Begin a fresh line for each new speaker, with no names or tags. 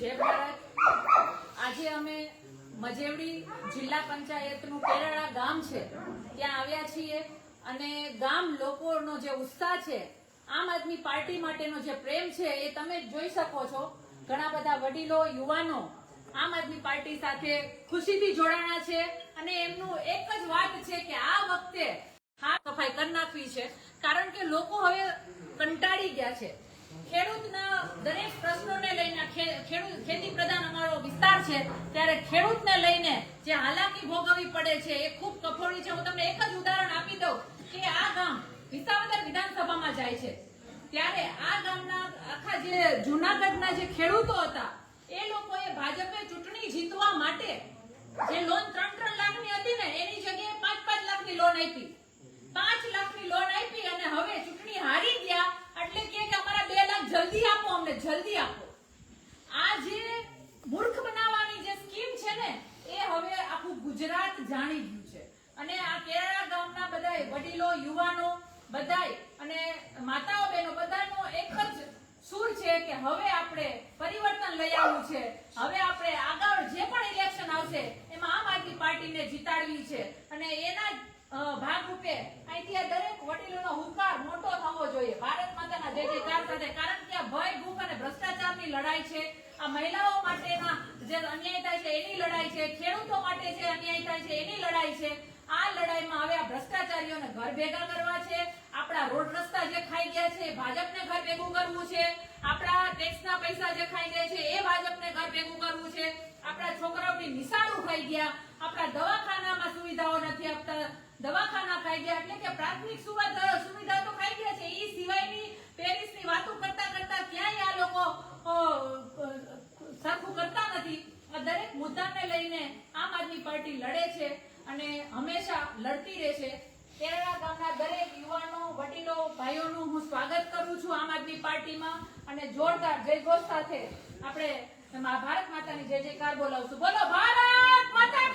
જય આજે અમે મજેવડી જિલ્લા પંચાયતનું કેરાળા ગામ છે. ત્યાં આવ્યા છીએ અને ગામ લોકોનો જે ઉત્સાહ છે, આમ આદમી પાર્ટી માટેનો જે પ્રેમ છે એ તમે જોઈ શકો છો. ઘણા બધા વડીલો, યુવાનો આમ આદમી પાર્ટી સાથે ખુશીથી જોડાણા છે અને એમનું એક જ વાત છે કે આ વખતે હાથ સફાઈ કરી નાખવી છે. કારણ કે લોકો હવે કંટાળી ગયા છે. ખેડૂતના દરેક ખેડૂત ખેતી લઈને જે હાલાકી ભોગવવી પડે છે, એ ખૂબ કફોડી છે. હું તમને એક જ ઉદાહરણ આપી દઉં કે આ ગામ વિસાવદર વિધાનસભામાં જાય છે. ત્યારે આ ગામના આખા જે જુનાગઢના જે ખેડૂતો હતા એ લોકોએ ભાજપે ચૂંટણી જીતવા માટે જે લોન ત્રણ ત્રણ લાખની હતી ને એની જગ્યાએ પાંચ પાંચ લાખની લોન આપી પાંચ લાખની લોન આપી અને હવે ચૂંટણી હારી ગયા એટલે કે કે અમારા બે લાખ જલ્દી આપો અમને જલ્દી આપો આ જે મૂર્ખ બનાવવાની જે સ્કીમ છે ને એ હવે આખું જાણી ગયું છે. અને આ કેરાળા ગામના બધાય વડીલો, યુવાનો બધાય અને માતાઓ બહેનો બધાનો એક જ સૂર છે કે હવે આપણે પરિવર્તન લઈ આવવું છે. હવે આપણે આગળ જે પણ ઇલેક્શન આવશે, એમાં આમ આદમી પાર્ટીને જીતાડવી છે. અને એના ભાગરૂપે અહીંથી આ દરેક વડીલોનો હુંકાર મોટો થવો જોઈએ. ભારત માતાના જય જયકાર સાથે. કારણ કે આ ભય ભૂખ અને ભ્રષ્ટાચારની લડાઈ છે. આ મહિલાઓ માટેના જે અન્યાય થાય છે, એની લડાઈ છે, ખેડૂતો માટે જે અન્યાય થાય છે, એની લડાઈ છે, આ લડાઈમાં હવે આ ભ્રષ્ટાચારીઓને ઘર ભેગા કરવા છે, આપણા રોડ રસ્તા જે ખાઈ ગયા છે, ભાજપને ઘર ભેગું કરવું છે, આપણા ટેક્સના પૈસા જે ખાઈ ગયા છે, એ ભાજપને ઘર ભેગું કરવું છે, આપણા છોકરાઓની નિશાળો ખાઈ ગયા, આપણા દવાખાનામાં સુવિધાઓ નથી આપતા, દવાખાના ખાઈ ગયા, એટલે કે પ્રાથમિક સુવિધા તો ખાઈ ગયા છે એ સિવાયની પેરિસની વાતો કરતા કરતા ક્યાંય આ લોકો અ, અ, સરખું કરતા નથી આ દરેક મુદ્દાને લઈને આમ આદમી પાર્ટી લડે છે અને હંમેશા લડતી રહેશે કેરળા ગામના દરેક યુવાનો, વડીલો, ભાઈઓનું હું સ્વાગત કરું છું આમ આદમી પાર્ટીમાં અને જોરદાર જયઘોષ સાથે આપણે ભારત માતાની જય જયકાર બોલાવશું. બોલો, ભારત માતા